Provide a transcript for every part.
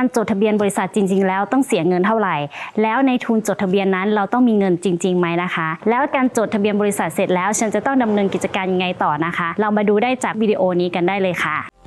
การจดทะเบียนบริษัทจริง ๆ แล้วต้องเสียเงินเท่าไหร่ แล้วในทุนจดทะเบียนนั้นเราต้องมีเงินจริงๆไหมนะคะ แล้วการจดทะเบียนบริษัทเสร็จแล้ว ฉันจะต้องดำเนินกิจการยังไงต่อนะคะ เรามาดูได้จากวิดีโอนี้กันได้เลยค่ะ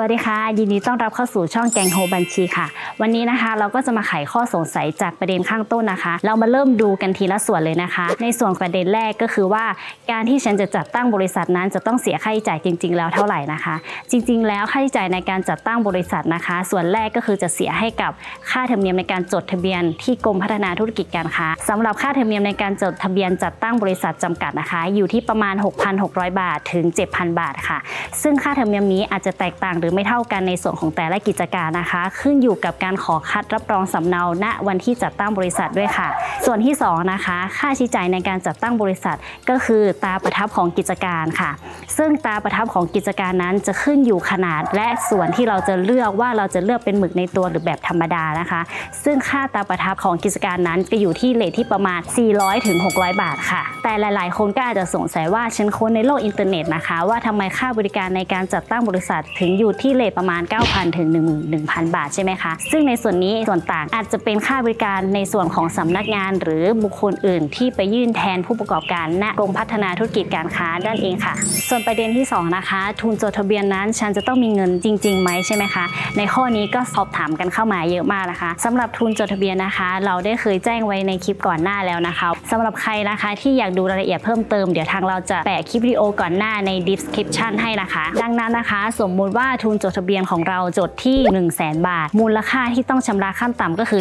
วัสดีค่ะ ยินดีต้อนรับเข้าสู่ช่องแกงโฮบัญชีค่ะ วันนี้นะคะเราก็จะมาไขข้อสงสัยจากประเด็นข้างต้นนะคะ เรามาเริ่มดูกันทีละส่วนเลยนะคะ ในส่วนประเด็นแรกก็คือว่า การที่ฉันจะจัดตั้งบริษัทนั้นจะต้องเสียค่าใช้จ่ายจริง ๆ แล้วเท่าไหร่นะคะ จริง ๆ แล้วค่าใช้จ่ายในการจัดตั้งบริษัทนะคะ ส่วนแรกก็คือจะเสียให้กับค่าธรรมเนียมในการจดทะเบียนที่กรมพัฒนาธุรกิจการค้าสำหรับค่าธรรมเนียมในการจดทะเบียนจัดตั้งบริษัทจำกัดนะคะ อยู่ที่ประมาณ 6,600 บาทถึง 7,000 บาทค่ะ ซึ่งค่าธรรมเนียมนี้อาจจะแตกต่างหรือไม่เท่ากันในส่วนของแต่ละกิจการนะคะ ขึ้นอยู่กับการขอคัดรับรองสำเนา ณวันที่จัดตั้งบริษัทด้วยค่ะ ส่วนที่สองนะคะ ค่าใช้จ่ายในการจัดตั้งบริษัท ก็คือตาประทับของกิจการค่ะ ซึ่งตาประทับของกิจการนั้นจะขึ้นอยู่ขนาด และส่วนที่เราจะเลือกว่าเราจะเลือกเป็นหมึกในตัวหรือแบบธรรมดานะคะ ซึ่งค่าตาประทับของกิจการนั้นจะอยู่ที่เลทที่ประมาณ 400ถึง600 บาทค่ะ แต่หลาย ๆ คนก็อาจจะสงสัยว่าฉันค้นในโลกอินเทอร์เน็ตนะคะ ว่าทำไมค่าบริการในการจัดตั้งบริษัทถึงอยู่ที่เลทประมาณ 9,000 ถึง 11,000 บาทใช่ไหมคะ ซึ่งในส่วนนี้ส่วนต่างอาจจะเป็นค่าบริการในส่วนของสำนักงานหรือบุคคลอื่น ที่ไปยื่นแทนผู้ประกอบการณกรมพัฒนาธุรกิจการค้าด้านเองค่ะ ส่วนประเด็นที่สองนะคะ ทุนจดทะเบียนนั้น ฉันจะต้องมีเงินจริงๆไหมใช่ไหมคะในข้อนี้ก็สอบถามกันเข้ามาเยอะมากนะคะสำหรับทุนจดทะเบียนนะคะ เราได้เคยแจ้งไว้ในคลิปก่อนหน้าแล้วนะคะสำหรับใครนะคะที่อยากดูรายละเอียดเพิ่มเติมเดี๋ยวทางเราจะแปะคลิปวิดีโอก่อนหน้าใน description ให้นะคะ ดังนั้นนะคะ สมมุติว่าทุนจดทะเบียนของเราจดที่ 1 0 0 0 0แบาท มูลค่าที่ต้องชำระขั้นต่ำก็คือ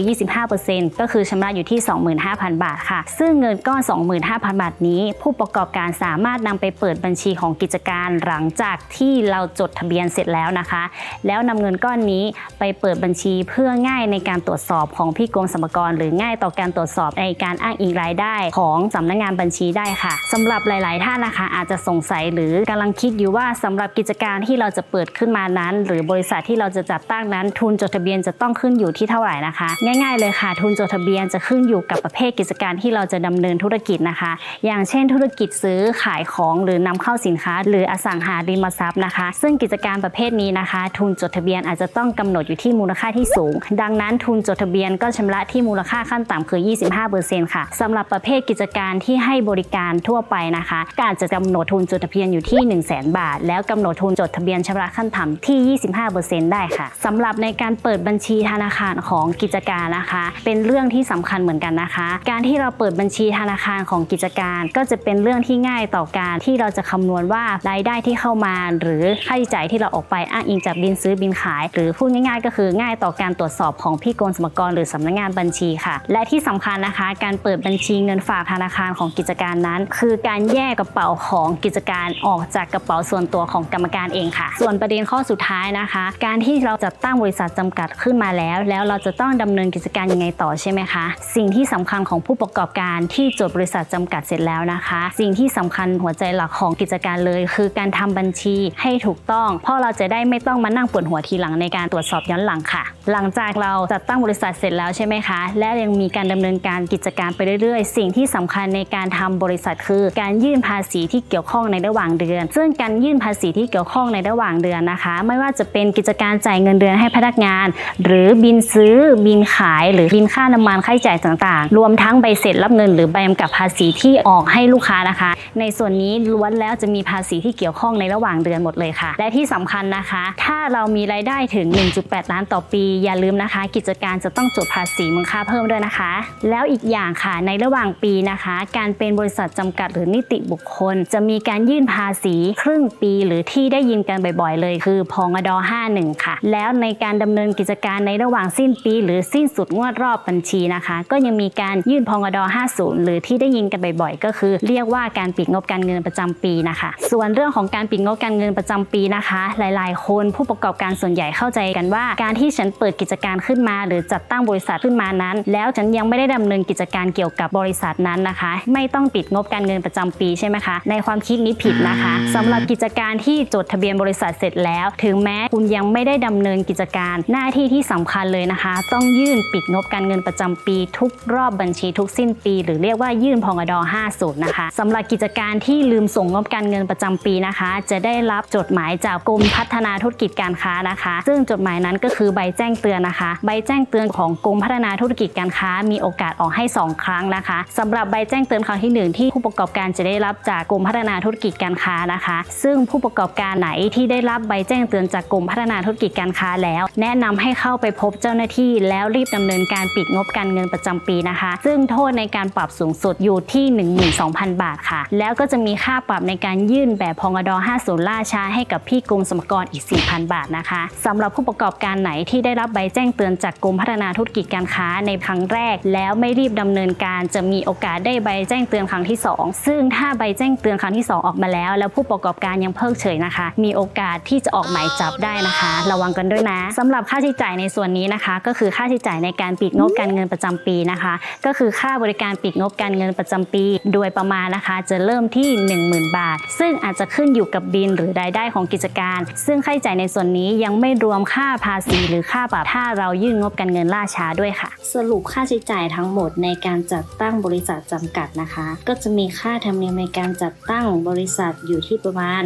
25%ก็คือชำระอยู่ที่ 25,000 บาทค่ะ ซึ่งเงินก้อน 25,000 บาทนี้ ผู้ประกอบการสามารถนำไปเปิดบัญชีของกิจการหลังจากที่เราจดทะเบียนเสร็จแล้วนะคะ แล้วนำเงินก้อนนี้ไปเปิดบัญชีเพื่อง่ายในการตรวจสอบของพี่กรมสรรพากรหรือง่ายต่อการตรวจสอบในการอ้างอิงรายได้ของสำนักงานบัญชีได้ค่ะสำหรับหลาย ๆ ท่านนะคะ อาจจะสงสัยหรือกำลังคิดอยู่ว่าสำหรับกิจการที่เราจะเปิดขึ้นมานั้น หรือบริษัทที่เราจะจัดตั้งนั้น ทุนจดทะเบียนจะต้องขึ้นอยู่ที่เท่าไหร่นะคะ ง่ายๆเลยค่ะ ทุนจดทะเบียนจะขึ้นอยู่กับประเภทกิจการที่เราจะดำเนินธุรกิจนะคะ อย่างเช่น ธุรกิจซื้อขายของหรือนำเข้าสินค้า หรืออสังหาริมทรัพย์นะคะ ซึ่งกิจการประเภทนี้นะคะ ทุนจดทะเบียนอาจจะต้องกำหนดอยู่ที่มูลค่าที่สูง ดังนั้นทุนจดทะเบียนก็ชำระที่มูลค่าขั้นต่ำคือ 25%ค่ะสำหรับประเภทกิจการที่ให้บริการทั่วไปนะคะ กาจจะกำหนดทุนจดทะเบียนอยู่ที่ 1 0 0 0 0แบาท แล้วกำหนดทุนจดทะเบียนชำระขั้นต่ำที่ 25%ได้ค่ะสำหรับในการเปิดบัญชีธนาคารของกิจการนะคะ เป็นเรื่องที่สำคัญเหมือนกันนะคะ การที่เราเปิดบัญชีธนาคารของกิจการ ก็จะเป็นเรื่องที่ง่ายต่อการที่เราจะคำนวณว่ารายได้ที่เข้ามา หรือค่าใช้จ่ายที่เราออกไปอ้างอิงจากบินซื้อบินขาย หรือพูดง่ายๆ ก็คือง่ายต่อการตรวจสอบของพี่กรมสรรพากรหรือสำนักงานบัญชีค่ะ และที่สำคัญนะคะ การเปิดบัญชีเงินฝากธนาคารของกิจการนั้น คือการแยกกระเป๋าของกิจการออกจากกระเป๋าส่วนตัวของกรรมการเองค่ะ ส่วนประเด็นข้อสุดท้ายนะคะ การที่เราจะตั้งบริษัทจำกัดขึ้นมาแล้ว แล้วเราจะต้องดำเนินกิจการยังไงต่อใช่ไหมคะ สิ่งที่สำคัญของผู้ประกอบการที่จดบริษัทจำกัดเสร็จแล้วนะคะ สิ่งที่สำคัญหัวใจหลักของกิจการเลย คือการทำบัญชีให้ถูกต้อง เพราะเราจะได้ไม่ต้องมานั่งปวดหัวทีหลังในการตรวจสอบย้อนหลังค่ะ หลังจากเราจัดตั้งบริษัทเสร็จแล้วใช่ไหมคะ และยังมีการดำเนินการกิจการไปเรื่อยๆ สิ่งที่สำคัญในการทำบริษัทคือการยื่นภาษีที่เกี่ยวข้องในระหว่างเดือน ซึ่งการยื่นภาษีที่เกี่ยวข้องในระหว่างเดือนนะคะไม่ว่าจะเป็นกิจการจ่ายเงินเดือนให้พนักงาน หรือบินซื้อบินขายหรือบินค่าน้ำมันค่าใช้จ่ายต่างๆ รวมทั้งใบเสร็จรับเงิน หรือใบกำกับภาษีที่ออกให้ลูกค้านะคะ ในส่วนนี้ล้วนแล้วจะมีภาษีที่เกี่ยวข้องในระหว่างเดือนหมดเลยค่ะ และที่สำคัญนะคะ ถ้าเรามีรายได้ถึง 1.8 ล้านต่อปี อย่าลืมนะคะ กิจการจะต้องจดภาษีมูลค่าเพิ่มด้วยนะคะ แล้วอีกอย่างค่ะในระหว่างปีนะคะ การเป็นบริษัทจำกัดหรือนิติบุคคล จะมีการยื่นภาษีครึ่งปีหรือที่ได้ยินกันบ่อยๆ เลยคือพงด51 ค่ะ แล้วในการดำเนินกิจการในระหว่างสิ้นปี หรือสิ้นสุดงวดรอบบัญชีนะคะ ก็ยังมีการยื่นพงด50 หรือที่ได้ยินกันบ่อยๆ ก็คือเรียกว่าการปิดงบการเงินประจำปีนะคะ ส่วนเรื่องของการปิดงบการเงินประจำปีนะคะ หลายๆ คนผู้ประกอบการส่วนใหญ่เข้าใจกันว่า การที่ฉันเปิดกิจการขึ้นมา หรือจัดตั้งบริษัทขึ้นมานั้น แล้วฉันยังไม่ได้ดำเนินกิจการเกี่ยวกับบริษัทนั้นนะคะ ไม่ต้องปิดงบการเงินประจำปีใช่ไหมคะ ในความคิดนี้ผิดนะคะสำหรับกิจการที่จดทะเบียนบริษัทเสร็จแล้วถึงแม้คุณยังไม่ได้ดำเนินกิจการ หน้าที่ที่สำคัญเลยนะคะ ต้องยื่นปิดงบการเงินประจำปี ทุกรอบบัญชีทุกสิ้นปี หรือเรียกว่ายื่นพงด50 นะคะสำหรับกิจการที่ลืมส่งงบการเงินประจำปีนะคะ จะได้รับจดหมายจากกรมพัฒนาธุรกิจการค้านะคะ ซึ่งจดหมายนั้นก็คือใบแจ้งเตือนนะคะ ใบแจ้งเตือนของกรมพัฒนาธุรกิจการค้า มีโอกาสออกให้ 2 ครั้งนะคะสำหรับใบแจ้งเตือนครั้งที่หนึ่งที่ผู้ประกอบการจะได้รับจากกรมพัฒนาธุรกิจการค้านะคะ ซึ่งผู้ประกอบการไหนที่ได้รับใบแจ้งเตือนจากกรมพัฒนาธุรกิจการค้าแล้ว แนะนำให้เข้าไปพบเจ้าหน้าที่ แล้วรีบดำเนินการปิดงบการเงินประจำปีนะคะ ซึ่งโทษในการปรับสูงสุดอยู่ที่ 12,000 บาทค่ะ แล้วก็จะมีค่าปรับในการยื่นแบบพงด50 ล่าช้าให้กับพี่กรมสรรพากรอีก 4,000 บาทนะคะสำหรับผู้ประกอบการไหนที่ได้รับใบแจ้งเตือนจากกรมพัฒนาธุรกิจการค้าในครั้งแรก แล้วไม่รีบดำเนินการจะมีโอกาสได้ใบแจ้งเตือนครั้งที่ 2 ซึ่งถ้าใบแจ้งเตือนครั้งที่ 2 ออกมาแล้ว แล้วผู้ประกอบการยังเพิกเฉยนะคะ มีโอกาสที่จะออกหมายจับได้นะคะ ระวังกันด้วยนะสำหรับค่าใช้จ่ายในส่วนนี้นะคะ ก็คือค่าใช้จ่ายในการปิดงบการเงินประจำปีนะคะ ก็คือค่าบริการปิดงบการเงินประจำปี โดยประมาณนะคะ จะเริ่มที่ 10,000 บาท ซึ่งอาจจะขึ้นอยู่กับบินหรือรายได้ของกิจการ ซึ่งค่าใช้จ่ายในส่วนนี้ยังไม่รวมค่าภาษี หรือค่าปรับถ้าเรายื่นงบการเงินล่าช้าด้วยค่ะ สรุปค่าใช้จ่ายทั้งหมดในการจัดตั้งบริษัทจำกัดนะคะ ก็จะมีค่าธรรมเนียมในการจัดตั้งบริษัทอยู่ที่ประมาณ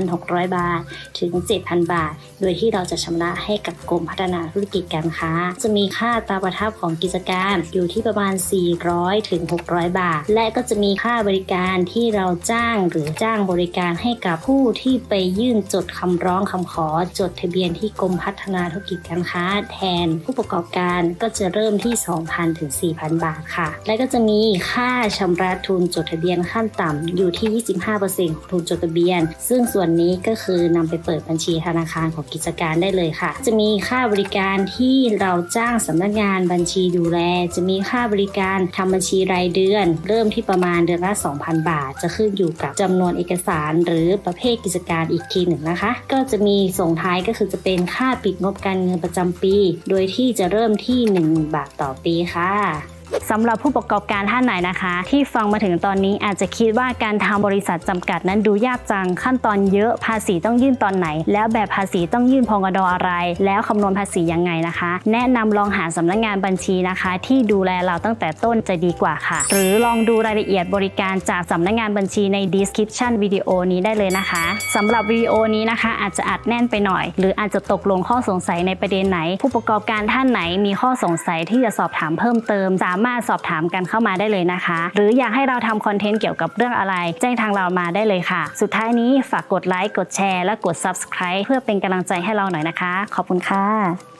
6,600 บาท ถึง7,000 บาท โดยที่เราจะชำระให้กับกรมพัฒนาธุรกิจการค้า จะมีค่าตราประทับของกิจการอยู่ที่ประมาณ 400ถึง600 บาท และก็จะมีค่าบริการที่เราจ้างหรือจ้างบริการให้กับผู้ที่ไปยื่นจดคำร้องคำขอจดทะเบียนที่กรมพัฒนาธุรกิจการค้า แทนผู้ประกอบการก็จะเริ่มที่ 2,000ถึง4,000 บาทค่ะ และก็จะมีค่าชำระทุนจดทะเบียนขั้นต่ำอยู่ที่ 25%ของทุนจดทะเบียน ซึ่งส่วนนี้ก็คือนำไปเปิดบัญชีธนาคารของกิจการได้เลยค่ะ จะมีค่าบริการที่เราจ้างสำนักงานบัญชีดูแล จะมีค่าบริการทำบัญชีรายเดือน เริ่มที่ประมาณเดือนละ 2,000 บาท จะขึ้นอยู่กับจำนวนเอกสาร หรือประเภทกิจการอีกทีหนึ่งนะคะ ก็จะมีส่งท้ายก็คือจะเป็นค่าปิดงบการเงินประจำปี โดยที่จะเริ่มที่ 1 บาทต่อปีค่ะ สำหรับผู้ประกอบการท่านไหนนะคะ ที่ฟังมาถึงตอนนี้อาจจะคิดว่าการทำบริษัทจำกัดนั้นดูยากจังขั้นตอนเยอะภาษีต้องยื่นตอนไหน แล้วแบบภาษีต้องยื่นพงดออะไร แล้วคำนวณภาษียังไงนะคะ แนะนำลองหาสำนักงานบัญชีนะคะ ที่ดูแลเราตั้งแต่ต้นจะดีกว่าค่ะ หรือลองดูรายละเอียดบริการจากสำนักงานบัญชีใน description วิดีโอนี้ได้เลยนะคะสำหรับวิดีโอนี้นะคะ อาจจะอัดแน่นไปหน่อย หรืออาจจะตกลงข้อสงสัยในประเด็นไหน ผู้ประกอบการท่านไหนมีข้อสงสัยที่จะสอบถามเพิ่มเติมสามารถสอบถามกันเข้ามาได้เลยนะคะ หรืออยากให้เราทำคอนเทนต์เกี่ยวกับเรื่องอะไร แจ้งทางเรามาได้เลยค่ะ สุดท้ายนี้ฝากกดไลค์กดแชร์และกด subscribe เพื่อเป็นกำลังใจให้เราหน่อยนะคะ ขอบคุณค่ะ